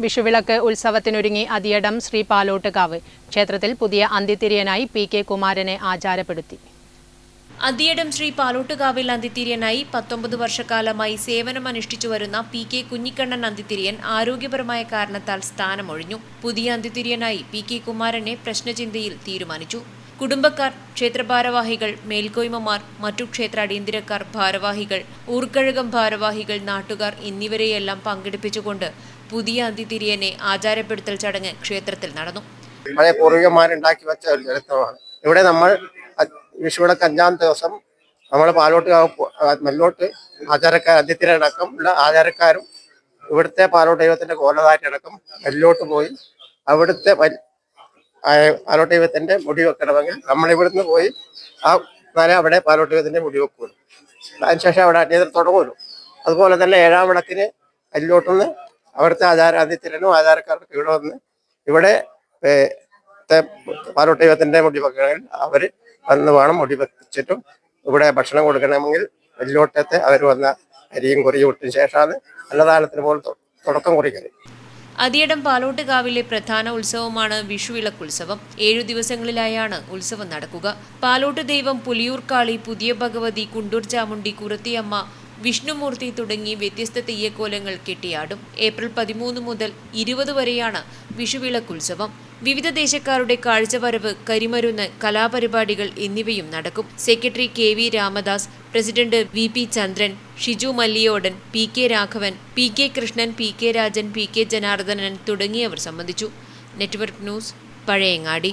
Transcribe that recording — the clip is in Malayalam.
വിഷുവിളക്ക് ഉത്സവത്തിനൊരുങ്ങി അതിയടം ശ്രീ പാലോട്ടുകാവ്. ക്ഷേത്രത്തിൽ പുതിയ അന്ത്യത്തിരിയനായി പി കെ കുമാരനെ ആചാരപ്പെടുത്തി. അതിയടം ശ്രീ പാലോട്ടുകാവിൽ അന്തിത്തിരിയനായി പത്തൊമ്പത് വർഷക്കാലമായി സേവനം അനുഷ്ഠിച്ചു വരുന്ന പി കെ കുഞ്ഞിക്കണ്ണൻ അന്തിത്തിരിയൻ ആരോഗ്യപരമായ കാരണത്താൽ സ്ഥാനമൊഴിഞ്ഞു. പുതിയ അന്തിത്തിരിയനായി പി കെ കുമാരനെ പ്രശ്നചിന്തയിൽ തീരുമാനിച്ചു. കുടുംബക്കാർ ക്ഷേത്രഭാരവാഹികൾ മേൽക്കോയ്മമാർ മറ്റു ക്ഷേത്ര അടിയന്തിരക്കാർ ഭാരവാഹികൾ ഊർക്കഴകം ഭാരവാഹികൾ നാട്ടുകാർ എന്നിവരെയെല്ലാം പങ്കെടുപ്പിച്ചുകൊണ്ട് പുതിയ അന്തിതിരിയനെ ആചാരപ്പെടുത്തൽ ചടങ്ങ് ക്ഷേത്രത്തിൽ നടന്നു. പഴയ പൂർവികന്മാരുണ്ടാക്കി വെച്ച ഒരു ചരിത്രമാണ്. ഇവിടെ നമ്മൾ വിഷുവിടെ അഞ്ചാം ദിവസം നമ്മൾ പാലോട്ട് മെല്ലോട്ട് ആചാരക്കാർ അതിഥിരടക്കം ഉള്ള ആചാരക്കാരും ഇവിടുത്തെ പാലോട്ട് ദൈവത്തിന്റെ കോലതായിട്ടടക്കം മെല്ലോട്ട് പോയി അവിടുത്തെ പാലോട്ട് ദൈവത്തിന്റെ മുടി വെക്കണമെങ്കിൽ നമ്മൾ ഇവിടുന്ന് പോയി ആ നില അവിടെ പാലോട്ട് ദൈവത്തിന്റെ മുടി വെക്കുമല്ലോ അതിനുശേഷം അവിടെ അന്യതർ തുടങ്ങുമല്ലോ അതുപോലെ തന്നെ ഏഴാം വിളക്കിന് മെല്ലോട്ടുനിന്ന് അവിടുത്തെ ആചാര അധ്യത്തിനും ആചാരക്കാർക്ക് ഇവിടെ വന്ന് ഇവിടെ പാലോട്ട് ദൈവത്തിന്റെ മുടി വെക്കണമെങ്കിൽ അവർ വന്ന് വേണം മുടി വെച്ചിട്ടും ഇവിടെ ഭക്ഷണം കൊടുക്കണമെങ്കിൽ അല്ലോട്ടത്തെ അവർ വന്ന അരിയും കുറിയും ഇട്ടതിന് ശേഷമാണ് അന്നദാനത്തിന് പോലും തുടക്കം കുറിക്കൽ. അതിയടം പാലോട്ടുകാവിലെ പ്രധാന ഉത്സവമാണ് വിഷുവിളക്കുത്സവം ഏഴു ദിവസങ്ങളിലായാണ് ഉത്സവം നടക്കുക. പാലോട്ട് ദൈവം പുലിയൂർക്കാളി പുതിയ ഭഗവതി കുണ്ടൂർ ചാമുണ്ടി കുറത്തിയമ്മ വിഷ്ണുമൂർത്തി തുടങ്ങി വ്യത്യസ്ത തെയ്യക്കോലങ്ങൾ കെട്ടിയാടും. ഏപ്രിൽ പതിമൂന്ന് മുതൽ ഇരുപത് വരെയാണ് വിഷുവിളക്കുത്സവം. വിവിധ ദേശക്കാരുടെ കാഴ്ചവരവ് കരിമരുന്ന് കലാപരിപാടികൾ എന്നിവയും നടക്കും. Secretary K V Ramadas president V P Chandran Shiju Malliyodan P K Raghavan P K Krishnan P K Rajan P K Janardhanan തുടങ്ങിയവർ സംബന്ധിച്ചു. Network news Pazhayangadi.